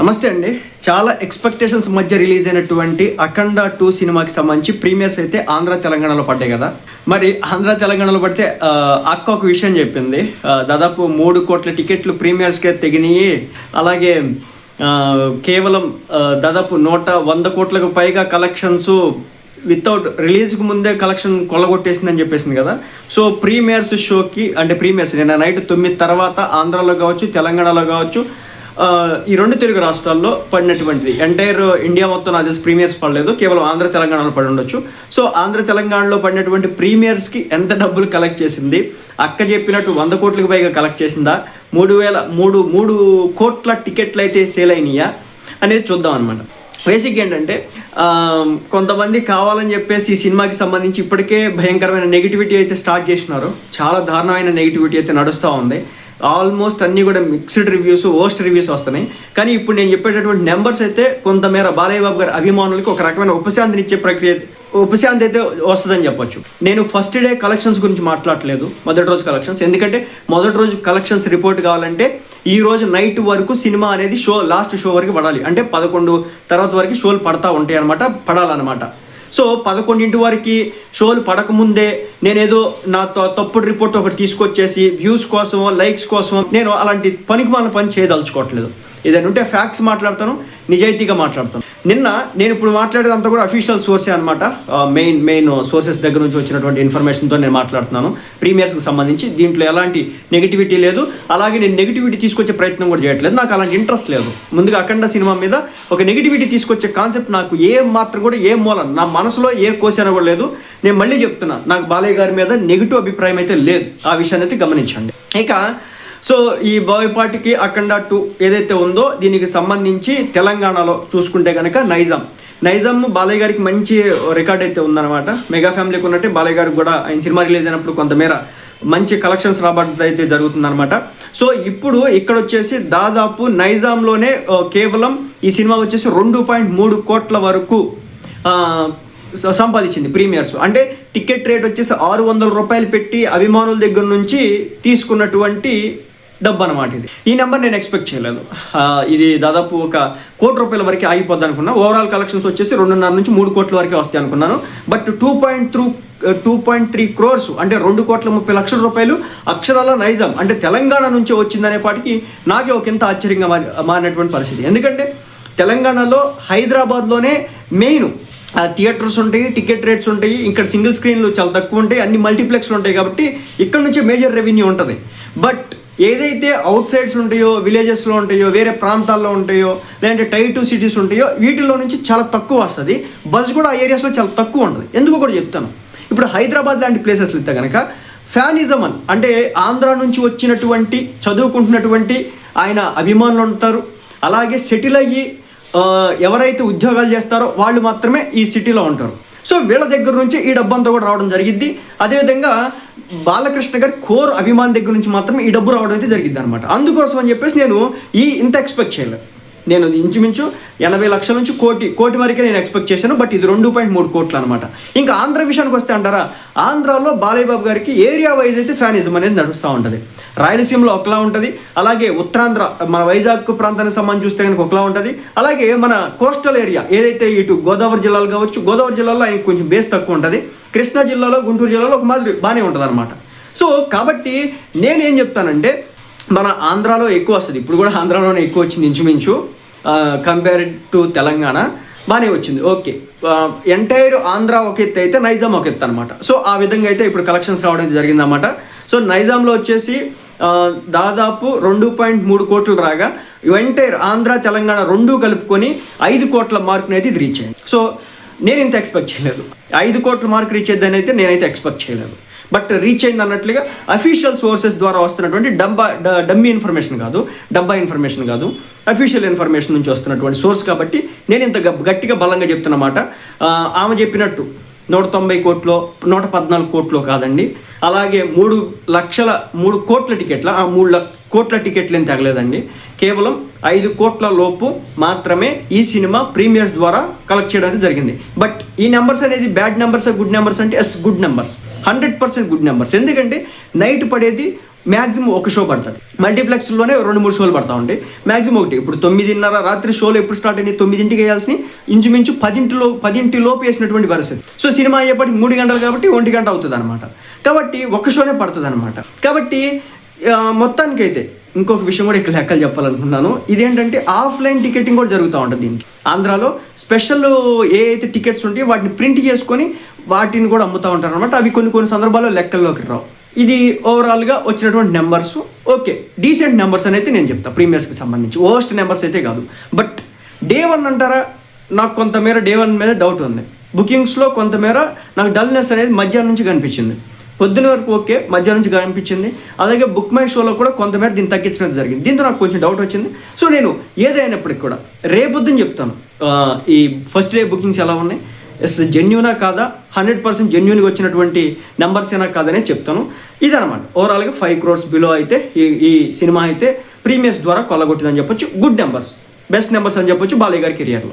నమస్తే అండి. చాలా ఎక్స్పెక్టేషన్స్ మధ్య రిలీజ్ అయినటువంటి అఖండ టూ సినిమాకి సంబంధించి ప్రీమియర్స్ అయితే ఆంధ్ర తెలంగాణలో పడ్డాయి కదా. మరి ఆంధ్ర తెలంగాణలో పడితే అక్క ఒక విషయం చెప్పింది. దాదాపు మూడు కోట్ల టికెట్లు ప్రీమియర్స్కే తెగినాయి. అలాగే కేవలం దాదాపు నూట వంద కోట్లకు పైగా కలెక్షన్స్ వితౌట్ రిలీజ్కి ముందే కలెక్షన్ కొల్లగొట్టేసిందని చెప్పేసింది కదా. సో ప్రీమియర్స్ షోకి అంటే ప్రీమియర్స్ నిన్న నైట్ తొమ్మిది తర్వాత ఆంధ్రాలో కావచ్చు తెలంగాణలో కావచ్చు ఈ రెండు తెలుగు రాష్ట్రాల్లో పడినటువంటిది. ఎంటైర్ ఇండియా మొత్తం నాకు తెలిసి ప్రీమియర్స్ పడలేదు. కేవలం ఆంధ్ర తెలంగాణలో పడి ఉండొచ్చు. సో ఆంధ్ర తెలంగాణలో పడినటువంటి ప్రీమియర్స్కి ఎంత డబ్బులు కలెక్ట్ చేసింది? అక్క చెప్పినట్టు వంద కోట్లకు పైగా కలెక్ట్ చేసిందా? మూడు వేల మూడు మూడు కోట్ల టికెట్లు అయితే సేల్ అయినాయా? అనేది చూద్దాం అనమాట బేసిక్ ఏంటంటే కొంతమంది కావాలని చెప్పేసి ఈ సినిమాకి సంబంధించి ఇప్పటికే భయంకరమైన నెగిటివిటీ అయితే స్టార్ట్ చేసినారు. చాలా దారుణమైన నెగిటివిటీ అయితే నడుస్తూ ఉంది. ఆల్మోస్ట్ అన్నీ కూడా మిక్స్డ్ రివ్యూస్ ఓస్ట్ రివ్యూస్ వస్తున్నాయి. కానీ ఇప్పుడు నేను చెప్పేటటువంటి నెంబర్స్ అయితే కొంతమేర బాలయ్య బాబు గారి అభిమానులకి ఒక రకమైన ఉపశాంతిని ఇచ్చే ప్రక్రియ ఉపశాంతి అయితే వస్తుందని చెప్పొచ్చు. నేను ఫస్ట్ డే కలెక్షన్స్ గురించి మాట్లాడలేదు మొదటి రోజు కలెక్షన్స్ ఎందుకంటే మొదటి రోజు కలెక్షన్స్ రిపోర్ట్ కావాలంటే ఈ రోజు నైట్ వరకు సినిమా అనేది షో లాస్ట్ షో వరకు పడాలి. అంటే పదకొండు తర్వాత వరకు షోలు పడతా ఉంటాయి అనమాట పడాలన్నమాట. సో పదకొండింటి వరకు షోలు పడకముందే నేనేదో నా తప్పుడు రిపోర్ట్ ఒకటి తీసుకొచ్చేసి వ్యూస్ కోసం లైక్స్ కోసం నేను అలాంటి పనికి మన పని చేయదలుచుకోవట్లేదు. ఏదైనా ఉంటే ఫ్యాక్ట్స్ మాట్లాడతాను నిజాయితీగా మాట్లాడతాను. నిన్న నేను ఇప్పుడు మాట్లాడేదంతా కూడా అఫీషియల్ సోర్సే అనమాట మెయిన్ మెయిన్ సోర్సెస్ దగ్గర నుంచి వచ్చినటువంటి ఇన్ఫర్మేషన్తో నేను మాట్లాడుతున్నాను. ప్రీమియర్స్కి సంబంధించి దీంట్లో ఎలాంటి నెగిటివిటీ లేదు. అలాగే నేను నెగిటివిటీ తీసుకొచ్చే ప్రయత్నం కూడా చేయట్లేదు. నాకు అలాంటి ఇంట్రెస్ట్ లేదు. ముందుగా అఖండ సినిమా మీద ఒక నెగిటివిటీ తీసుకొచ్చే కాన్సెప్ట్ నాకు ఏ మాత్రం కూడా ఏ మూలం నా మనసులో ఏ కోసిన కూడా లేదు. నేను మళ్ళీ చెప్తున్నా నాకు బాలయ్య గారి మీద నెగిటివ్ అభిప్రాయం అయితే లేదు. ఆ విషయాన్ని అయితే గమనించండి. ఇక సో ఈ బోయపాటికి అఖండ టూ ఏదైతే ఉందో దీనికి సంబంధించి తెలంగాణలో చూసుకుంటే కనుక నైజాం. నైజాం బాలయ్య గారికి మంచి రికార్డ్ అయితే ఉందన్నమాట. మెగా ఫ్యామిలీకి ఉన్నట్టే బాలయ్య గారికి కూడా ఆయన సినిమా రిలీజ్ అయినప్పుడు కొంతమేర మంచి కలెక్షన్స్ రాబడ్డ అయితే జరుగుతుందన్నమాట. సో ఇప్పుడు ఇక్కడ వచ్చేసి దాదాపు నైజాంలోనే కేవలం ఈ సినిమా వచ్చేసి రెండు పాయింట్ మూడు కోట్ల వరకు సంపాదించింది ప్రీమియర్స్. అంటే టికెట్ రేట్ వచ్చేసి ఆరు వందల రూపాయలు పెట్టి అభిమానుల దగ్గర నుంచి తీసుకున్నటువంటి డబ్బు అనమాట ఇది. ఈ నెంబర్ నేను ఎక్స్పెక్ట్ చేయలేదు. ఇది దాదాపు ఒక కోటి రూపాయల వరకు ఆగిపోద్ది అనుకున్నా. ఓవరాల్ కలెక్షన్స్ వచ్చేసి రెండున్నర నుంచి మూడు కోట్ల వరకు వస్తాయి అనుకున్నాను. But two point through two point three crores అంటే రెండు కోట్ల ముప్పై లక్షల రూపాయలు అక్షరాల నైజాం అంటే తెలంగాణ నుంచి వచ్చిందనే పాటికి నాకే ఒక ఎంత ఆశ్చర్యంగా మారినటువంటి పరిస్థితి. ఎందుకంటే తెలంగాణలో హైదరాబాద్లోనే మెయిన్ ఆ థియేటర్స్ ఉంటాయి టికెట్ రేట్స్ ఉంటాయి ఇక్కడ సింగిల్ స్క్రీన్లు చాలా తక్కువ ఉంటాయి అన్ని మల్టీప్లెక్స్లు ఉంటాయి కాబట్టి ఇక్కడ నుంచి మేజర్ రెవెన్యూ ఉంటుంది. బట్ ఏదైతే అవుట్ సైడ్స్ ఉంటాయో విలేజెస్లో ఉంటాయో వేరే ప్రాంతాల్లో ఉంటాయో లేదంటే టై టూ సిటీస్ ఉంటాయో వీటిలో నుంచి చాలా తక్కువ వస్తుంది. బస్ కూడా ఆ ఏరియాస్లో చాలా తక్కువ ఉంటుంది ఎందుకు కూడా చెప్తాను? ఇప్పుడు హైదరాబాద్ లాంటి ప్లేసెస్ అయితే కనుక ఫ్యానిజం అని అంటే ఆంధ్ర నుంచి వచ్చినటువంటి చదువుకుంటున్నటువంటి ఆయన అభిమానులు ఉంటారు. అలాగే సెటిల్ అయ్యి ఎవరైతే ఉద్యోగాలు చేస్తారో వాళ్ళు మాత్రమే ఈ సిటీలో ఉంటారు. సో వీళ్ళ దగ్గర నుంచి ఈ డబ్బంతా కూడా రావడం జరిగింది అదేవిధంగా బాలకృష్ణ గారి కోర్ అభిమాన్ దగ్గర నుంచి మాత్రం ఈ డబ్బు రావడం అయితే జరిగింది అనమాట అందుకోసం అని చెప్పేసి నేను ఈ ఇంత ఎక్స్పెక్ట్ చేయలేదు. నేను ఇంచుమించు ఎనభై లక్షల నుంచి కోటి కోటి వరకే నేను ఎక్స్పెక్ట్ చేశాను బట్ ఇది రెండు పాయింట్ మూడు కోట్లు అనమాట ఇంకా ఆంధ్ర విషయానికి వస్తే అంటారా ఆంధ్రాలో బాలయ్యబాబు గారికి ఏరియా వైజ్ అయితే ఫ్యానిజం అనేది నడుస్తూ ఉంటుంది. రాయలసీమలో ఒకలా ఉంటుంది అలాగే ఉత్తరాంధ్ర మన వైజాగ్ ప్రాంతానికి సంబంధించి చూస్తే కనుక ఒకలా ఉంటుంది అలాగే మన కోస్టల్ ఏరియా ఏదైతే ఇటు గోదావరి జిల్లాలు కావచ్చు గోదావరి జిల్లాలో ఆయనకి కొంచెం బేస్ తక్కువ ఉంటుంది కృష్ణా జిల్లాలో గుంటూరు జిల్లాలో ఒక మాదిరి బాగానే ఉంటుంది అనమాట సో కాబట్టి నేనేం చెప్తానంటే మన ఆంధ్రాలో ఎక్కువ వస్తుంది ఇప్పుడు కూడా ఆంధ్రాలోనే ఎక్కువ వచ్చింది ఇంచుమించు. కంపేర్డ్ టు తెలంగాణ బాగానే వచ్చింది. ఓకే ఎంటైర్ ఆంధ్ర ఒక ఎత్తు అయితే నైజాం ఒక ఎత్తు అనమాట సో ఆ విధంగా అయితే ఇప్పుడు కలెక్షన్స్ రావడం జరిగిందన్నమాట. సో నైజాంలో వచ్చేసి దాదాపు రెండు పాయింట్ మూడు కోట్లు రాగా ఎంటైర్ ఆంధ్ర తెలంగాణ రెండు కలుపుకొని ఐదు కోట్ల మార్క్ని అయితే ఇది రీచ్ అయింది. సో నేను ఇంత ఎక్స్పెక్ట్ చేయలేదు. ఐదు కోట్ల మార్క్ రీచ్ అయ్యిందని అయితే నేనైతే ఎక్స్పెక్ట్ చేయలేదు. బట్ రీచ్ అయింది అన్నట్లుగా అఫీషియల్ సోర్సెస్ ద్వారా వస్తున్నటువంటి డబ్బా డమ్మీ ఇన్ఫర్మేషన్ కాదు డబ్బా ఇన్ఫర్మేషన్ కాదు అఫీషియల్ ఇన్ఫర్మేషన్ నుంచి వస్తున్నటువంటి సోర్స్ కాబట్టి నేను ఇంత గ- గట్టిగా బలంగా చెప్తున్నమాట ఆమె చెప్పినట్టు నూట తొంభై కోట్లో నూట పద్నాలుగు కోట్లో కాదండి. అలాగే మూడు లక్షల మూడు కోట్ల టికెట్ల ఆ మూడు కోట్ల టికెట్లు ఏం తగలేదండి. కేవలం ఐదు కోట్ల లోపు మాత్రమే ఈ సినిమా ప్రీమియర్స్ ద్వారా కలెక్ట్ చేయడం జరిగింది. బట్ ఈ నెంబర్స్ అనేది బ్యాడ్ నెంబర్స్ గుడ్ నెంబర్స్ అంటే yes good numbers hundred percent good numbers. ఎందుకంటే నైట్ పడేది మ్యాక్సిమం ఒక షో పడుతుంది. మల్టీప్లెక్స్లోనే రెండు మూడు షోలు పడతా ఉంటాయి. మ్యాక్సిమం ఒకటి. ఇప్పుడు తొమ్మిదిన్నర రాత్రి షోలు ఎప్పుడు స్టార్ట్ అయినాయి? తొమ్మిదింటికి వేయాల్సి ఇంచుమించు పదింటిలో పదింటి లోపు వేసినటువంటి పరిస్థితి సో సినిమా అయ్యేప్పటికి మూడు గంటలు కాబట్టి ఒంటి గంట అవుతుంది అనమాట కాబట్టి ఒక షోనే పడుతుంది అనమాట కాబట్టి మొత్తానికైతే ఇంకొక విషయం కూడా ఇక్కడ లెక్కలు చెప్పాలనుకున్నాను ఇదేంటంటే ఆఫ్లైన్ టికెటింగ్ కూడా జరుగుతూ ఉంటుంది దీనికి. ఆంధ్రాలో స్పెషల్ ఏ అయితే టికెట్స్ ఉంటాయో వాటిని ప్రింట్ చేసుకొని వాటిని కూడా అమ్ముతూ ఉంటారు అనమాట అవి కొన్ని కొన్ని సందర్భాల్లో లెక్కల్లోకి రావు. ఇది ఓవరాల్గా వచ్చినటువంటి నెంబర్స్ ఓకే డీసెంట్ నెంబర్స్ అనేది నేను చెప్తాను ప్రీమియర్స్కి సంబంధించి. వర్స్ట్ నెంబర్స్ అయితే కాదు. బట్ డే వన్ అంటారా? నాకు కొంతమేర డే వన్ మీద డౌట్ ఉంది. బుకింగ్స్లో కొంతమేర నాకు డల్నెస్ అనేది మధ్యాహ్నం నుంచి కనిపించింది. పొద్దున వరకు ఓకే మధ్యాహ్నం నుంచి కనిపించింది. అలాగే బుక్ మై షోలో కూడా కొంతమేర దీన్ని తగ్గించడం జరిగింది. దీంతో నాకు కొంచెం డౌట్ వచ్చింది. సో నేను ఏదైనప్పటికి కూడా రేపొద్దున చెప్తాను. ఈ ఫస్ట్ డే బుకింగ్స్ ఎలా ఉన్నాయి? ఎస్ జెన్యునా కాదా? హండ్రెడ్ పర్సెంట్ జెన్యున్గా వచ్చినటువంటి నెంబర్స్ ఏనా కాదనే చెప్తాను. ఇదనమాట ఓవరాల్గా ఫైవ్ క్రోర్స్ బిలో అయితే ఈ ఈ సినిమా అయితే ప్రీమియర్స్ ద్వారా కొల్లగొట్టిందని చెప్పొచ్చు. గుడ్ నెంబర్స్ బెస్ట్ నెంబర్స్ అని చెప్పొచ్చు బాలయ్య గారి కెరియర్లో